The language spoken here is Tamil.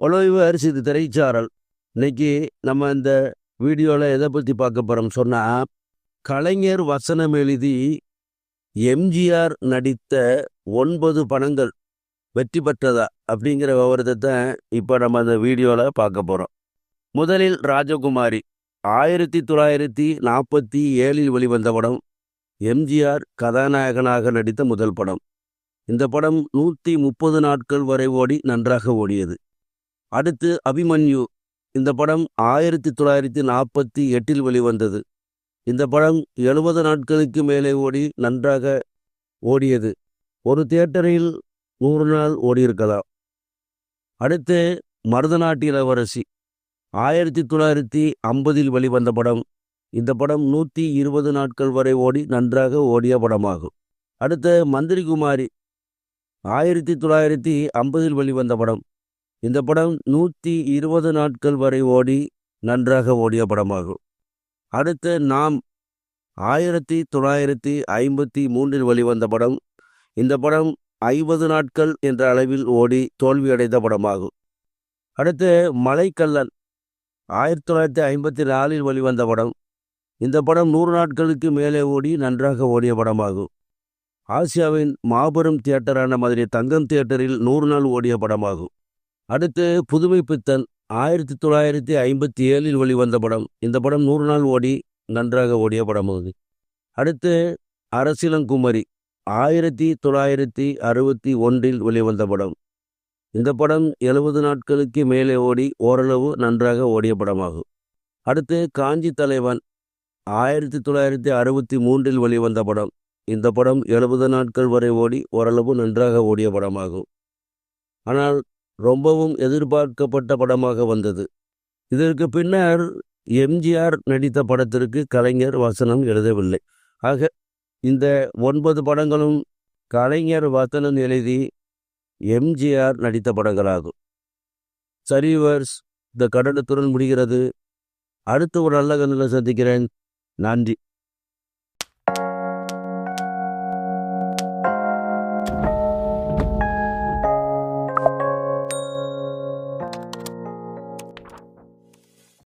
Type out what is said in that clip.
ஹலோ அரிசி இது திரைச்சாரல் இன்னைக்கு நம்ம இந்த வீடியோவில் எதை பற்றி பார்க்க போகிறோம் சொன்னால் கலைஞர் வசனம் எழுதி எம்ஜிஆர் நடித்த ஒன்பது படங்கள் வெற்றி பெற்றதா அப்படிங்கிற விவரத்தை தான் இப்போ நம்ம அந்த வீடியோவில் பார்க்க போகிறோம் முதலில் ராஜகுமாரி. ஆயிரத்தி தொள்ளாயிரத்தி நாற்பத்தி ஏழில் வெளிவந்த படம் எம்ஜிஆர் கதாநாயகனாக நடித்த முதல் படம். இந்த படம் நூற்றி முப்பது நாட்கள் வரை ஓடி நன்றாக ஓடியது. அடுத்து அபிமன்யு. இந்த படம் ஆயிரத்தி தொள்ளாயிரத்தி நாற்பத்தி எட்டில் வெளிவந்தது. இந்த படம் எழுபது நாட்களுக்கு மேலே ஓடி நன்றாக ஓடியது. ஒரு தியேட்டரில் நூறு நாள் ஓடியிருக்கலாம். அடுத்து மருதநாட்டு இளவரசி. ஆயிரத்தி தொள்ளாயிரத்தி ஐம்பதில் வெளிவந்த படம். இந்த படம் நூற்றி இருபது நாட்கள் வரை ஓடி நன்றாக ஓடிய படமாகும். அடுத்து மந்திரி குமாரி ஆயிரத்தி தொள்ளாயிரத்தி ஐம்பதில் வெளிவந்த படம். இந்த படம் நூற்றி இருபது நாட்கள் வரை ஓடி நன்றாக ஓடிய படமாகும். அடுத்து நாம் ஆயிரத்தி தொள்ளாயிரத்தி ஐம்பத்தி மூன்றில் வெளிவந்த படம் இந்த படம் ஐம்பது நாட்கள் என்ற அளவில் ஓடி தோல்வியடைந்த படமாகும். அடுத்து மலைக்கல்லன் ஆயிரத்தி தொள்ளாயிரத்தி ஐம்பத்தி நாலில் வெளிவந்த படம் இந்த படம் நூறு நாட்களுக்கு மேலே ஓடி நன்றாக ஓடிய படமாகும். ஆசியாவின் மாபெரும் தியேட்டரான மதுரை தங்கம் தியேட்டரில் நூறு நாள் ஓடிய படமாகும். அடுத்து புதுமை பித்தன் ஆயிரத்தி தொள்ளாயிரத்தி ஐம்பத்தி ஏழில் வெளிவந்த படம். இந்த படம் நூறு நாள் ஓடி நன்றாக ஓடிய படமாகுது அடுத்து அரசிலங்குமரி ஆயிரத்தி தொள்ளாயிரத்தி அறுபத்தி ஒன்றில் வெளிவந்த படம். இந்த படம் எழுபது நாட்களுக்கு மேலே ஓடி ஓரளவு நன்றாக ஓடிய படமாகும். அடுத்து காஞ்சி தலைவன் ஆயிரத்தி தொள்ளாயிரத்தி அறுபத்தி மூன்றில் வெளிவந்த படம். இந்த படம் எழுபது நாட்கள் வரை ஓடி ஓரளவு நன்றாக ஓடிய படமாகும். ஆனால் ரொம்பவும் எதிர்பார்க்கப்பட்ட படமாக வந்தது. இதற்கு பின்னர் எம்ஜிஆர் நடித்த படத்திற்கு கலைஞர் வசனம் எழுதவில்லை. ஆக இந்த ஒன்பது படங்களும் கலைஞர் வசனம் எழுதி எம்ஜிஆர் நடித்த படங்களாகும். சரிவர்ஸ் இந்த கடனத்துடன் முடிகிறது. அடுத்து ஒரு நல்ல கண்ணில் சந்திக்கிறேன். நன்றி.